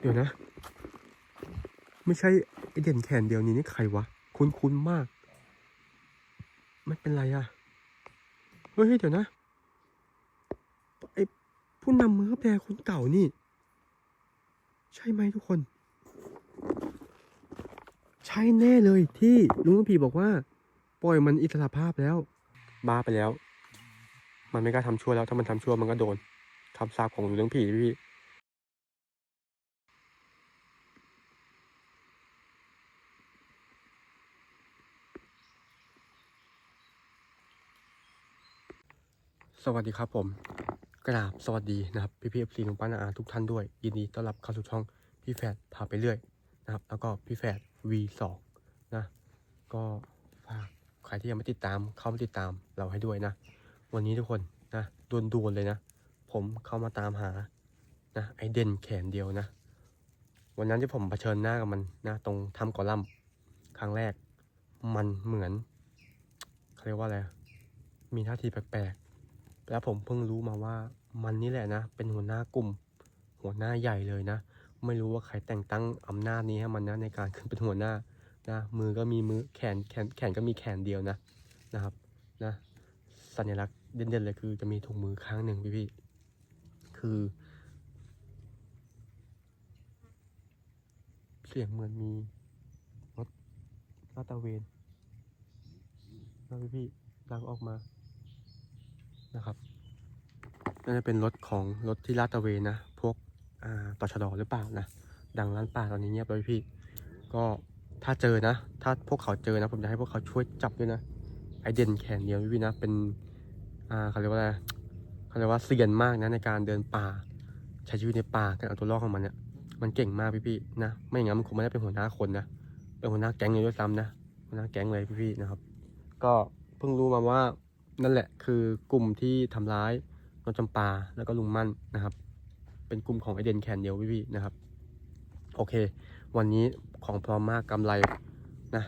เดี๋ยวนะ ไม่ใช่ไอเด่นแขนเดียวนี้นี่ใครวะ คุ้นคุ้นๆมากไม่เป็นไรอะเฮ้ยเดี๋ยวนะไอผู้นำมือแปรคนเก่านี่ ใช่ไหมทุกคน ใช่แน่เลยที่ลุงพีบอกว่า ปล่อยมันอิสระภาพแล้ว บ้าไปแล้ว มันไม่กล้าทำชั่วแล้ว ถ้ามันทำชั่วมันก็โดนำสาปของลุงเรื่องผีพี่สวัสดีครับผมกราบสวัสดีนะครับพี่พี่เอฟซีลุงป้านาอาทุกท่านด้วยยินดีต้อนรับเข้าสู่ช่องพี่แฝดพาไปเรื่อยนะครับ แล้วก็พี่แฝด V2 นะก็ฝากใครที่ยังไม่ติดตามเข้ามาติดตามเราให้ด้วยนะ วันนี้ทุกคนนะดวนๆเลยนะ ผมเข้ามาตามหานะไอเด่นแขนเดียวนะ วันนั้นที่ผมเผชิญหน้ากับมันนะตรงถ้ำกอลัมครั้งแรก มันเหมือนเขาเรียกว่าอะไรมีท่าทีแปลกๆ แล้วผมเพิ่งรู้มาว่ามันนี่แหละนะ เป็นหัวหน้ากลุ่ม หัวหน้าใหญ่เลยนะ ไม่รู้ว่าใครแต่งตั้งอำนาจนี้ให้มันนะในการขึ้นเป็นหัวหน้านะมือก็มีมือแขนแขนแขนก็มีแขนเดียวนะนะครับนะสัญลักษณ์เด่นๆเลยคือจะมีถุงมือข้างหนึ่งพี่พี่ๆ คือ เสียงเหมือนมีรถลาดตระเวนนะพี่พี่ดังออกมานะครับน่าจะเป็นรถของรถที่ลาดตระเวนนะพวกอ่าตชดหรือเปล่านะดังร้านป่าตอนนี้เงียบเลยพี่ ก็ถ้าเจอนะ ถ้าพวกเขาเจอนะ ผมจะให้พวกเขาช่วยจับด้วยนะไอเด่นแขนเดียวพี่นะเป็นอ่าเขาเรียกว่าอะไร เขาเรียกว่าเซียนมากนะในการเดินป่า ใช้ชีวิตในป่าการเอาตัวรอดของมันเนี่ยมันเก่งมากพี่ๆนะ ไม่อย่างนั้นมันคงไม่ได้เป็นหัวหน้าคนนะเป็นหัวหน้าแก๊งเลยด้วยซ้ำนะหัวหน้าแก๊งเลยพี่ๆนะครับ ก็เพิ่งรู้มาว่านั่นแหละคือกลุ่มที่ทำร้ายน้องจำปาแล้วก็ลุงมั่นนะครับ เป็นกลุ่มของไอเดนแคนเดียวพี่ๆนะครับโอเค วันนี้ของพร้อมมากกำไรนะ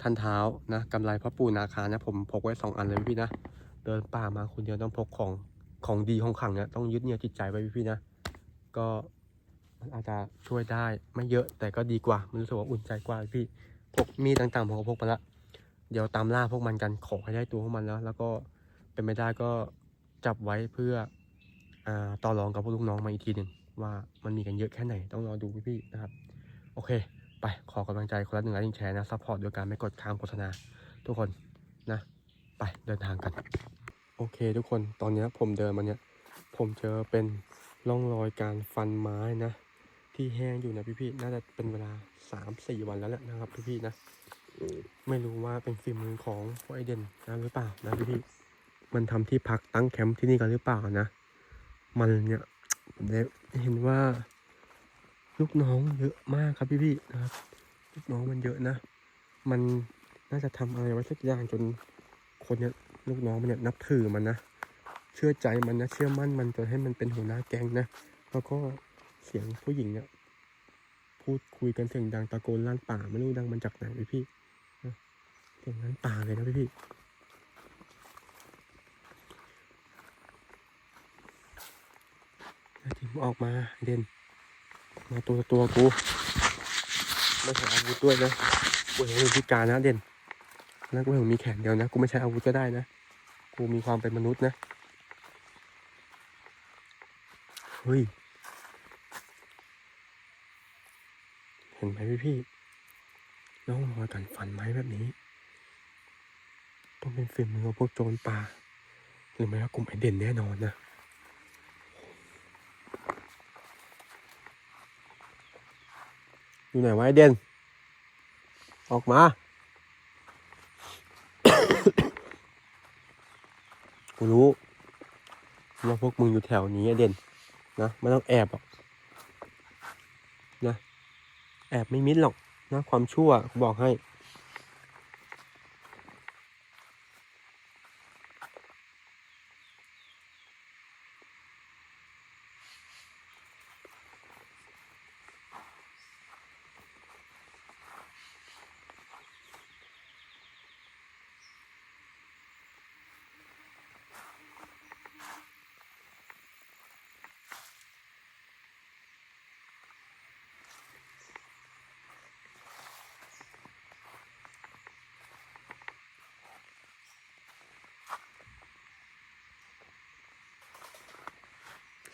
ท่านเท้านะกำไรพ่อปู่นาคานะผมพกไว้สองอันเลยพี่นะ เดินป่ามาคนเดียวต้องพกของ ของดีของขังเนี่ยต้องยึดเหนี่ยวจิตใจไว้พี่ๆนะ ก็มันอาจจะช่วยได้ไม่เยอะแต่ก็ดีกว่า มันรู้สึกว่าอุ่นใจกว่าพี่พวกมีดต่างๆผมก็พกมาละเดี๋ยวตามล่าพวกมันกันขอให้ได้ตัวพวกมันแล้ว แล้วก็เป็นไม่ได้ก็จับไว้เพื่ออาต่อรองกับพวกลูกน้องมาอีกทีหนึ่งว่ามันมีกันเยอะแค่ไหนต้องรอดูพี่ๆนะครับ โอเค ไปขอกำลังใจคนละหนึ่งไลค์หนึ่งแชร์นะซัพพอร์ตโดยการไม่กดข้ามโฆษณาทุกคนนะ ไปเดินทางกัน โอเคทุกคนตอนนี้ผมเดินมาเนี่ย ผมเจอเป็นร่องรอยการฟันไม้นะ ที่แห้งอยู่นะพี่ๆน่าจะเป็นเวลาสามสี่วันแล้วแหละนะครับพี่ๆนะไม่รู้ว่าเป็นฝีมือของพวกไอเดนนะหรือเปล่านะพี่พี่ๆมันทำที่พักตั้งแคมป์ที่นี่กันหรือเปล่านะ มันเนี่ยผมได้เห็นว่า ลูกน้องเยอะมากครับพี่พี่ๆนะครับลูกน้องมันเยอะนะ มันน่าจะทำอะไรไว้สักอย่างจนคนเนี่ย ลูกน้องมันเนี่ยนับถือมันนะ เชื่อใจมันนะ เชื่อมั่นมันจนให้มันเป็นหัวหน้าแก๊งนะ แล้วก็เสียงผู้หญิงเนี่ยพูดคุยกันเสียงดังตะโกนลั่นป่าไม่รู้ดังมันจากไหนพี่พี่เสียงนั้นป่าเลยนะพี่พี่แล้วถึงออกมาเด่นมาตัวตัวกูไม่ใช้อาวุธด้วยนะกูเห็นมึงพิการนะเด่น แล้วกูเห็นมึงมีแขนเดียวนะ กูไม่ใช้อาวุธก็ได้นะ กูมีความเป็นมนุษย์นะ เฮ้ย เห็นไหมพี่พี่น้องรอยกันฟันไม้แบบนี้ ต้องเป็นฝีมือของพวกโจรป่า หรือไม่ก็กลุ่มไอเด่นแน่นอนนะอยู่ไหนวะไอเด่น ออกมา กูรู้ว่าพวกมึงอยู่แถวนี้เด่นนะไม่ต้องแอบหรอกนะแอบไม่มิดหรอกนะความชั่วบอกให้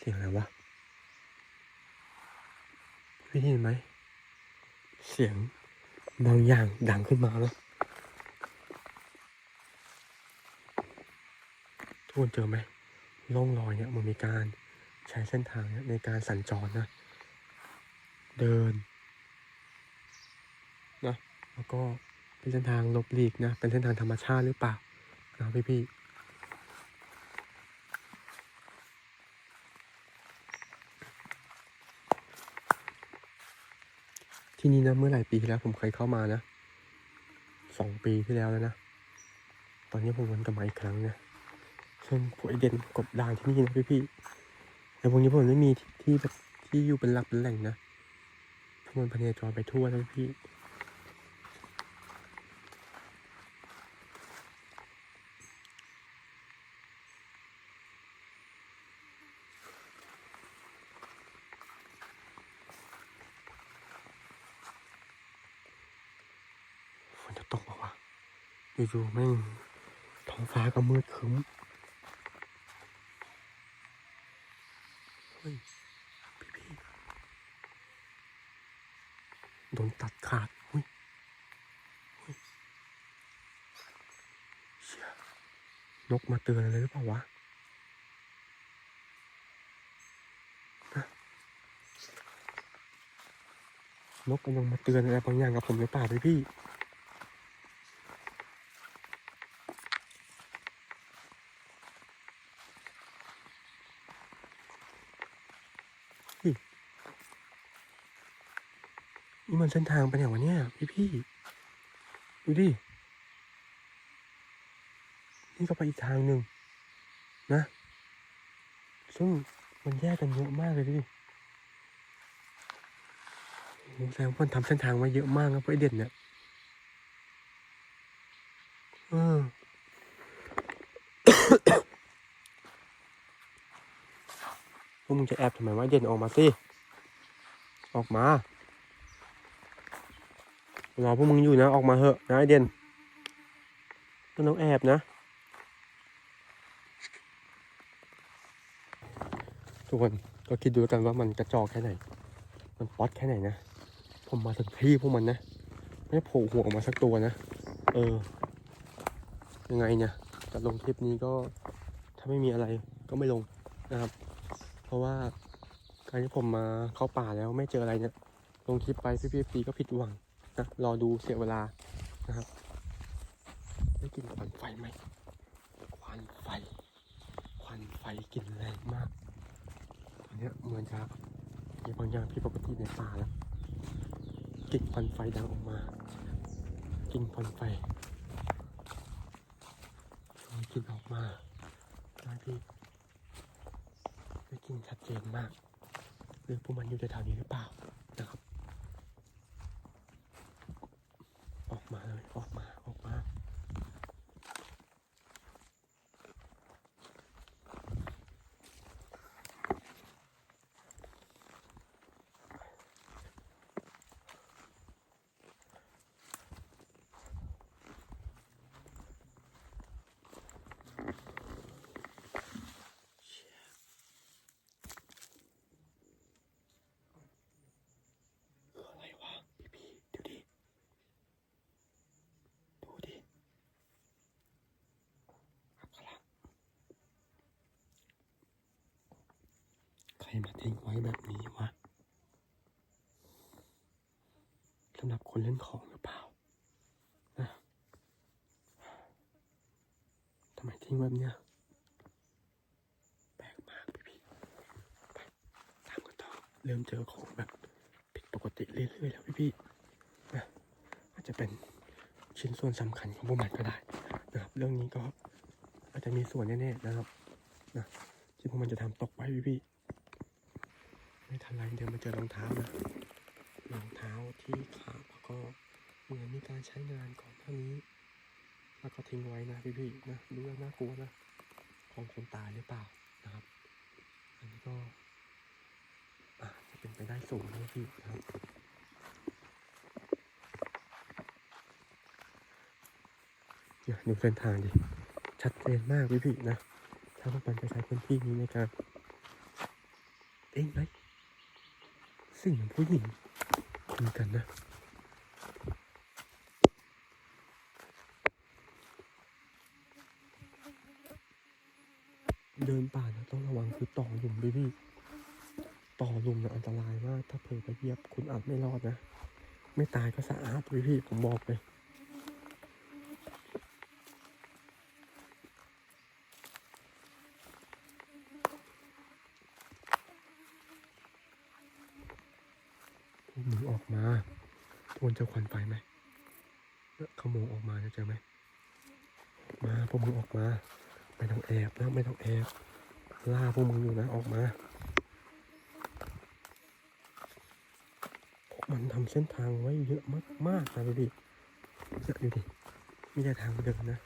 สียงอะไรวะพี่ได้ยินไหม เสียงบางอย่างดังขึ้นมาแล้วทุกคนเจอไหมร่องรอยเนี่ยมันมีการใช้เส้นทางเนี่ยในการสัญจรนะ เดินนะแล้วก็เป็นเส้นทางลบหลีกนะ เป็นเส้นทางธรรมชาติหรือเปล่านะพี่พี่ ที่นี่นะเมื่อหลายปีที่แล้วผมเคยเข้ามานะสองปีที่แล้วแล้วนะ ตอนนี้ผมวนกลับมาอีกครั้งนะซึ่งผมไอเด่นกบดานที่นี่นะพี่พี่ๆแต่พวกนี้ผมไม่มีที่ที่แบบที่อยู่เป็นหลักเป็นแหล่งนะทุกคนพเนจรไปทั่วแล้วพี่ ฝนจะตกเปล่าวะ อยู่ๆแม่งท้องฟ้าก็มืดครึ้มเฮ้ยพี่ๆโดนตัดขาดเฮ้ยเฮ้ยเชี่ยนกมาเตือนอะไรหรือเปล่าวะฮะนกกำลังมาเตือนอะไรบางอย่างกับผมหรือเปล่าพี่พี่ๆ นี่มันเส้นทางไปไหนวะเนี่ยพี่พี่ดูดิ นี่ก็ไปอีกทางหนึ่งนะ ซึ่งมันแยกกันเยอะมากเลยดิแสดงว่ามันทำเส้นทางมาเยอะมากนะพวไอเด่นเนี่ยเออพวกมึงจะแอบทำไมวะเด่นออกมาสิ ออกมา รอพวกมึงอยู่นะ ออกมาเหอะนะไอเด่นต้องแอบนะ ทุกคนก็คิดดูกันว่ามันกระจอกแค่ไหน มันป๊อตแค่ไหนนะ ผมมาถึงที่พวกมันนะ ไม่โผล่หัวออกมาสักตัวนะ เออ ยังไงเนี่ยจะลงคลิปนี้ก็ถ้าไม่มีอะไรก็ไม่ลงนะครับ เพราะว่าการที่ผมมาเข้าป่าแล้วไม่เจออะไรเนี่ยลงคลิปไปพี่ๆก็ผิดหวัง นะรอดูเสียเวลานะครับได้กลินควันไฟไหมควันไฟ ควันไฟกลินแรงมากตอนนี้เหมือนจะมีบางอย่างผิดปกติในป่าแล้วกลิ่นควันไฟดังออกมากลิ่นควันไฟช่วยกินออกมาได้พี่ได้กลิ่นชัดเจนมากหรือพวกมันอยู่แถวๆนี้หรือเปล่านะครับ ออกมาเลยออกมาออกมา คืออะไรวะพี่พี่ๆดูดิ ดูดิอักขระใคร มาทิ้งไว้แบบนี้วะสำหรับคนเล่นของหรือเปล่านะทำไมทิ้งแบบเนี้ยแปลกมากพี่พี่ตามกันต่อเริ่มเจอของแบบผิดปกติเรื่อยๆแล้วพี่ๆนะอาจจะเป็นชิ้นส่วนสำคัญของพวกมันก็ได้นะครับ เรื่องนี้ก็อาจจะมีส่วนแน่ๆนะครับนะที่พวกมันจะทำตกไว้พี่ ไม่ทันไรเดี๋ยวมาเจอรองเท้านะรองเท้าที่ขาดแล้วก็เหมือนมีการใช้งานก่อนหน้านี้ แล้วก็ทิ้งไว้นะพี่ๆนะดูแล้วน่ากลัวนะของคนตายหรือเปล่านะครับ อันนี้ก็อาจจะเป็นไปได้สูงนะพี่นะครับเนี่ยดูเส้นทางดิชัดเจนมากพี่พี่นะถ้าพวกมันจะใช้พื้นที่นี้ในการเองไหม สิ่งของผู้หญิงคุยกันนะเดินป่านะต้องระวังคือต่อหลุมด้วยพี่ต่อหลุมนะอันตรายมาก ถ้าเผลอไปเหยียบคุณอาจไม่รอดนะ ไม่ตายก็สะอาดด้วยพี่ผมบอกเลย พวกมึงออกมาทวน เจอควันไฟไหมเนี่ยขโมงออกมาจะเจอไหม มาพวกมึงออกมา ไม่ต้องแอบนะไม่ต้องแอบล่าพวกมึงอยู่นะออกมาพวกมันทำเส้นทางไว้เยอะมากๆนะดูดิเนี่ยดูดิมีแต่ทางเดินนะ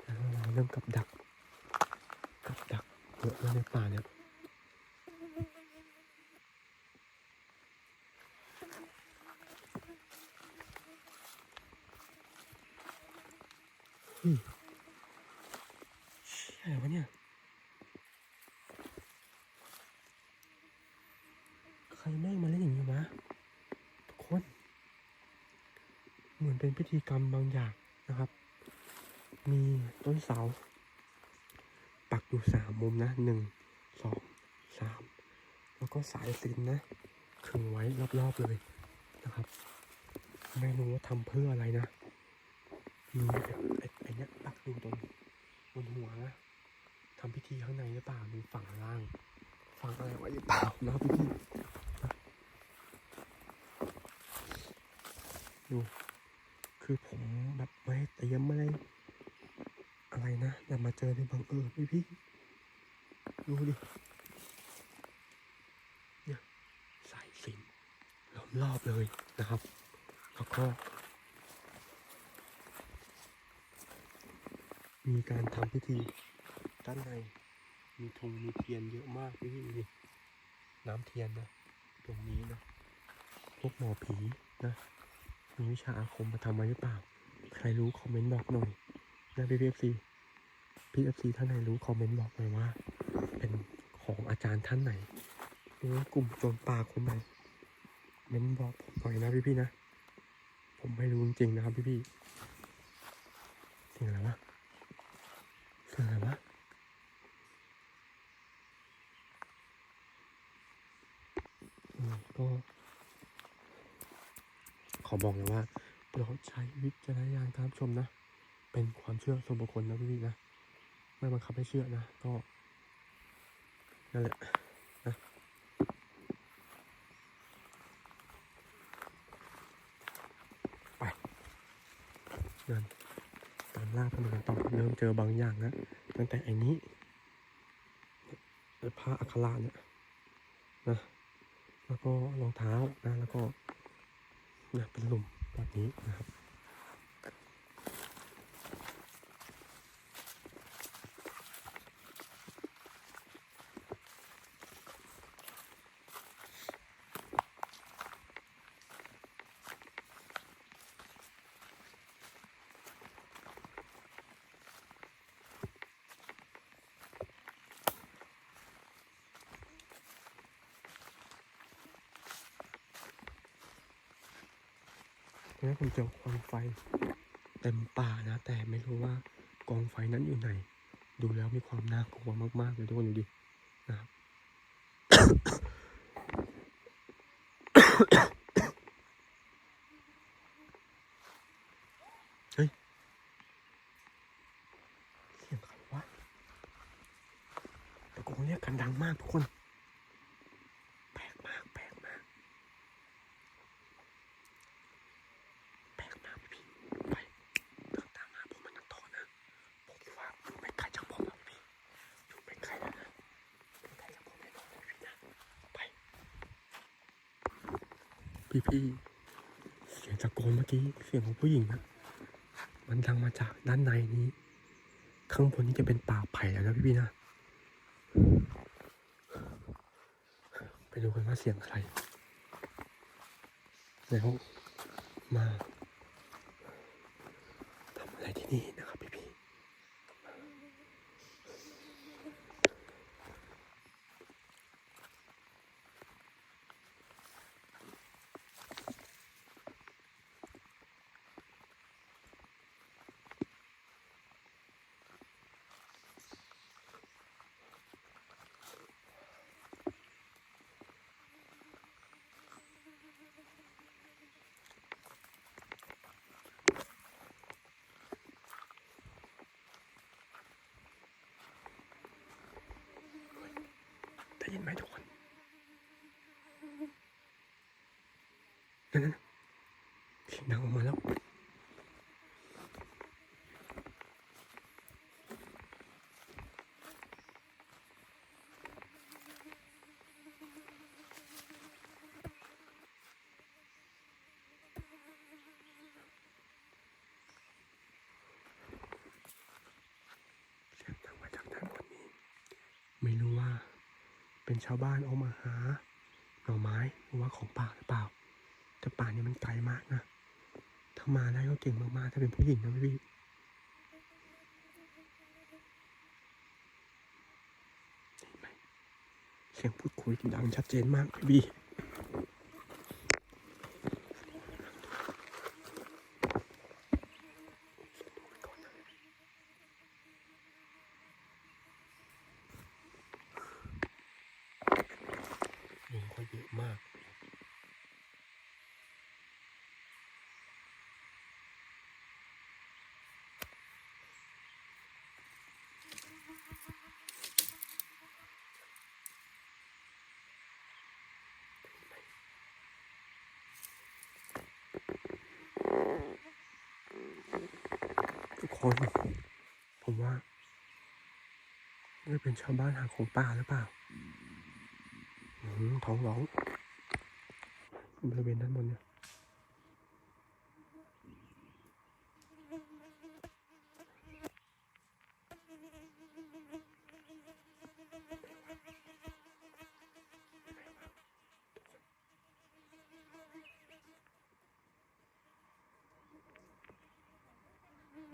แต่เราเริ่มกับดัก กับดักเยอะแล้วในป่าเนี่ย เฮ้ยเชี่ยอะไรวะเนี่ย ใครแม่งมาเล่นอย่างนี้วะทุกคน เหมือนเป็นพิ ธีกรรมบางอย่างนะครับ มีต้นเสา ปักอยู่สามมุมนะหนึ่งสองสามแล้วก็สายสิญนนะขึงไว้รอบๆเลยนะครับ ไม่รู้ว่าทำเพื่ออะไรนะมีแบบไอ้ไอ้นี้ยปักอยู่ตรงบนหัวนะทำพิธีข้างในหรือเปล่ามีฝั่งล่างฝั่งอะไรไว้หรือเปล่านะพี่พี่ดู คือผมแบบไม่ได้เตรียมไม่ได้อะไรนะแต่มาเจอในบังเอิญพี่พี่ดูดิเนี่ยสายสิญจนล้อมรอบเลยนะครับ แล้วก็ มีการทำพิธีด้านใน มีธงมีเทียนเยอะมากพี่ดูดิน้ำเทียนนะ ตรงนี้นะพวกหมอผีนะ มีวิชาอาคมมาทำมาหรือเปล่า ใครรู้คอมเมนต์บอกหน่อยนะพี่พีเอฟซีพี่เอฟซีท่านไหนรู้คอมเมนต์บอกหน่อยว่า เป็นของอาจารย์ท่านไหนหรือว่ากลุ่มโจรป่าคนไหนเม้นบอกผมหน่อยนะพี่พี่ๆนะ ผมไม่รู้จริงๆนะครับพี่พี่ๆสิ่งอะไรวะ เสียงอะไรวะอืมก็ ขอ บอกเลยว่าโปรดใช้วิจารณญาณการรับชมนะ เป็นความเชื่อส่วนบุคคลนะพี่นะ ไม่บังคับให้เชื่อนะ ก็นั่นแหละนะไปเดินตามล่าพวกมันต่อเริ่มเจอบางอย่างนะตั้งแต่ไอ้นี้ผ้าอัคระเนี่ยนะแล้วก็รองเท้านะแล้วก็ นะเป็นหลุมแบบนี้นะครับ นะผมเจอกองไฟเต็มป่านะ แต่ไม่รู้ว่ากองไฟนั้นอยู่ไหน ดูแล้วมีความน่ากลัวมากๆเลยทุกคนดูดินะครับ เฮ้ย เสียงใครวะตะโกนเรียกกันดังมากทุกคน แปลกมาก แปลกมาก แปลกมากพี่ๆไปเดินตามหาผมมันยังต่อนะผมคิดว่าอยู่ไม่ไกลจากผมหรอกพี่อยู่ไม่ไกลแล้วนะไม่ไกลจากผมแน่นอนเลยพี่นะไป พี่ๆ เสียงตะโกนเมื่อกี้ เสียงของผู้หญิงนะมันดังมาจากด้านในนี้ ข้างบนนี้จะเป็นป่าไผ่แล้วนะพี่ๆนะ ไปดูกันว่าเสียงใคร แล้วมาทำอะไรที่นี่นะครับพี่พี่ ได้ยินไหมทุกคนนั่นนั่นเสียงดังออกมาแล้ว เสียงดังมาจากด้านบนนี้ ไม่รู้ว่า เป็นชาวบ้านเอามาหาหน่อไม้หรือว่าของป่าหรือเปล่า แต่ป่านี้มันไกลมากนะ ถ้ามาได้ก็เก่งมากๆ ถ้าเป็นผู้หญิงนะพี่เห็นไหมเสียงพูดคุยดังชัดเจนมากพี่ยุงก็เยอะมาก ทุก คน ผมว่าไม่เป็นชาวบ้านหาของป่าหรือเปล่าอืมท้องร้องบริเวณด้านบนเนี่ย ไ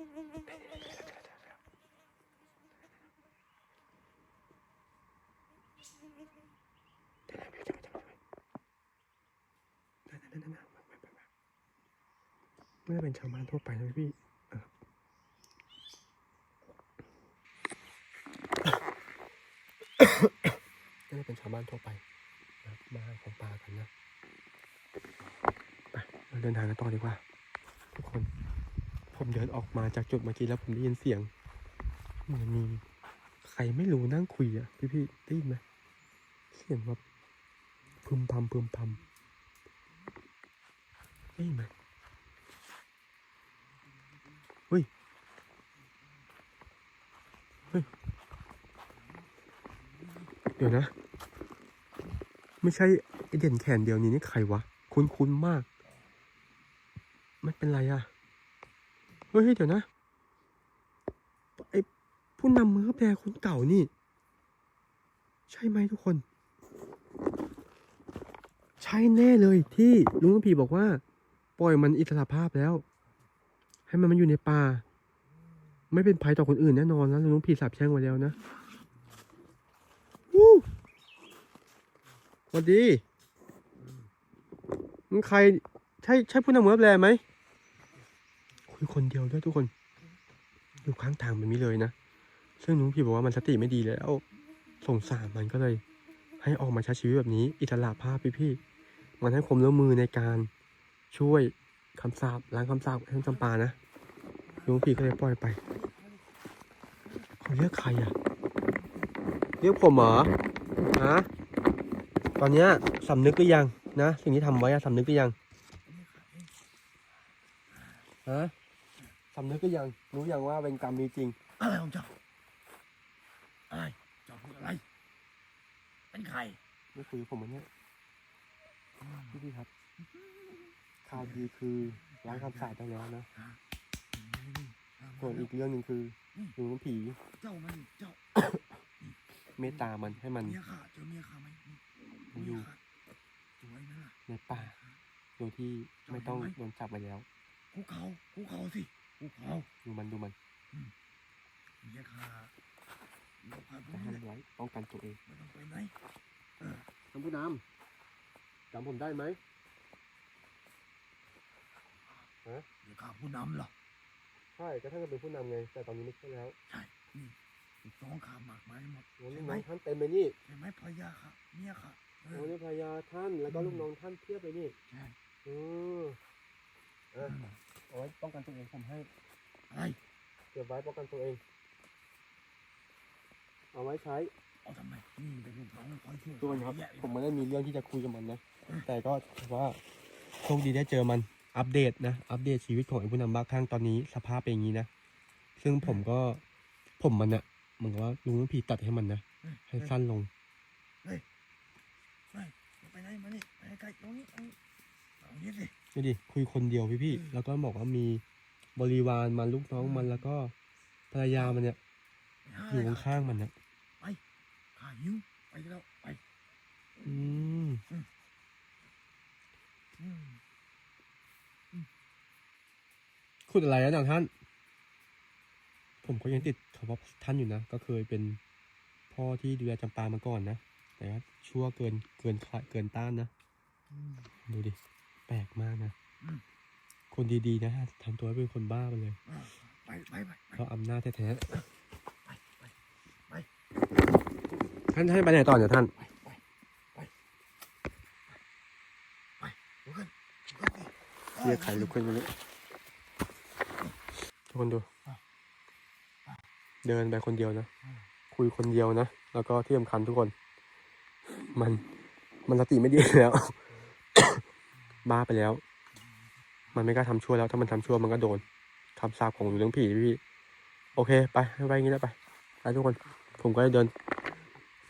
ม่ได้เป็นชาวบ้านทั่วไปนะพี่เออไม่ได้เป็นชาวบ้านทั่วไปนะมาหาของป่ากันนะ ไปเราเดินทางกันต่อดีกว่า ทุกคน ผมเดินออกมาจากจุดเมื่อกี้แล้วผมได้ยินเสียงเหมือนมีใครไม่รู้นั่งคุยอะพี่พี่ได้ยินไหมเสียงแบบพึมพำพึมพำได้ยินไหมเฮ้ยเฮ้ยเดี๋ยวนะ ไม่ใช่ไอเด่นแขนเดียวนี้นี่ใครวะ คุ้นๆมาก ไม่เป็นไรอะ เฮ้ยเดี๋ยวนะไอผู้นำมือแปลคนเก่านี่ ใช่ไหมทุกคน ใช่แน่เลยที่ลุงผีบอกว่า ปล่อยมันอิสระภาพแล้ว ให้มันมันอยู่ในป่า ไม่เป็นภัยต่อคนอื่นแน่นอนแล้วลุงผีสาบแช่งไว้แล้วนะวู้สวัสดีมึงใคร ใช่ใช่ผู้นำมือแปลไหม คุยคนเดียวด้วยทุกคน อยู่ข้างทางแบบนี้เลยนะ ซึ่งลุงผีบอกว่ามันสติไม่ดีแล้วสงสารมันก็เลย ให้ออกมาใช้ชีวิตแบบนี้ อิสระภาพพี่พี่ๆมันให้ความร่วมมือในการช่วยคำสาปล้างคำสาปให้จำปานะลุงผีก็เลยปล่อยไปเขาเรียกใครอะ เรียกผมเหรอฮะตอนเนี้ยสำนึกหรือยังนะ สิ่งที่ทำไว้อะสำนึกหรือยังฮะ สำนึกหรือยังรู้ยังว่าเป็นกรรมมีจริง อะไรของเจ้าอะไรเจ้าพูดอะไร เป็นใครไม่คุยกับผมมันเนี่ยพี่พี่ครับข่าวดีคือล้างคำสาปได้แล้วนะส่วนอีกเรื่องหนึ่งคือหนูผีเจ้ามันเจ้าเมตตามันให้มันเมียข้าเจอเมียข้าไหมมันอยู่เมีข้าสวยไหมล่ะในป่าโดยที่ไม่ต้องโดนจับไปแล้ว คุกเขาคุกเขาสิ คุกเขาดูมันดูมันเมียข้าเมียข้าตรจะงห้านี้มแหละไว้ป้องกันตัวเองไม่ต้องไปไหนท่านผู้นำจำผมได้ไหมเดี๋ยวข้าผู้นำเหรอใช่ก็ท่านก็เป็นผู้นำไง แต่ตอนนี้ไม่ใช่แล้ว ใช่นี่ลูกน้องข้าหมากไม้หมดโอ้ลูใช่กไหมน้องท่านเต็มเลยนี่ใช่ไหมภรรยาข้าเมียข้าเอโอ้อนี่ภรรยาท่านแล้วก็ลูกน้องท่านเทียบเลยนี่ใช่อือเออ เอาไว้ป้องกันตัวเองผมให้อะไรเก็บไว้ป้องกันตัวเอง เอาไว้ใช้ เอาทำไมนี่มันเป็นลูกน้องคอยช่วยทุกคนครับเยอะแยะผมไม่ได้มีเรื่องที่จะคุยกับมันนะ แต่ก็ถือว่าโชคดีได้เจอมัน อัปเดตนะ อัปเดตชีวิตของไอ้ผู้นำบ้าข้างตอนนี้สภาพเป็นอย่างนี้นะ ซึ่งผมก็ ผมมันอะเหมือนกับว่าลุงน้ำผีตัดให้มันนะ ให้สั้นลงเฮ้ยเฮ้ยไปไหนมานี่ไปใกล้ตรงนี้ตรงนี้ตรงนี้สิ ดูดิคุยคนเดียวพี่พี่ๆแล้วก็บอกว่ามีบริวารมันลูกน้องมันแล้วก็ภรรยามันเนี่ยไปหาออะไรยู่ข้างๆมันนะข้าหิวไปแล้วไปอืมอืมขุดอะไรนะท่าน ผมก็ยังติดคำว่าท่านอยู่นะ ก็เคยเป็นพ่อที่ดูแลจำปามาก่อนนะ แต่ว่าชั่วเกินเกินขาเกินต้านนะอืมดูดิแป ลกมากนะ อืม คนดีๆนะทำตัวให้เป็นคนบ้าไปเลยอ่าไปไปไปไปเพราะอำนาจแท้ไปไปไปๆท่านให้ไปไหนต่อเนี่ยท่าน ไปไปไปไปลุกขึ้นลุกขึ้นสิเรียกใครลุกขึ้นมาเลยทุกคนดู เดินไปคนเดียวนะ คุยคนเดียวนะ แล้วก็ที่สำคัญทุกคน มัน มันสติไม่ดีแล้ว บ้าไปแล้ว มันไม่กล้าทำชั่วแล้ว ถ้ามันทำชั่วมันก็โดนคำสาปของเรื่องผีพี่โอเคไปให้ไปอย่างนี้แล้วไปไปทุกคน ผมก็จะเดิน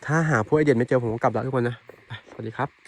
ถ้าหาพวกไอเดียนไม่เจอผมก็กลับแล้วทุกคนนะไปสวัสดีครับ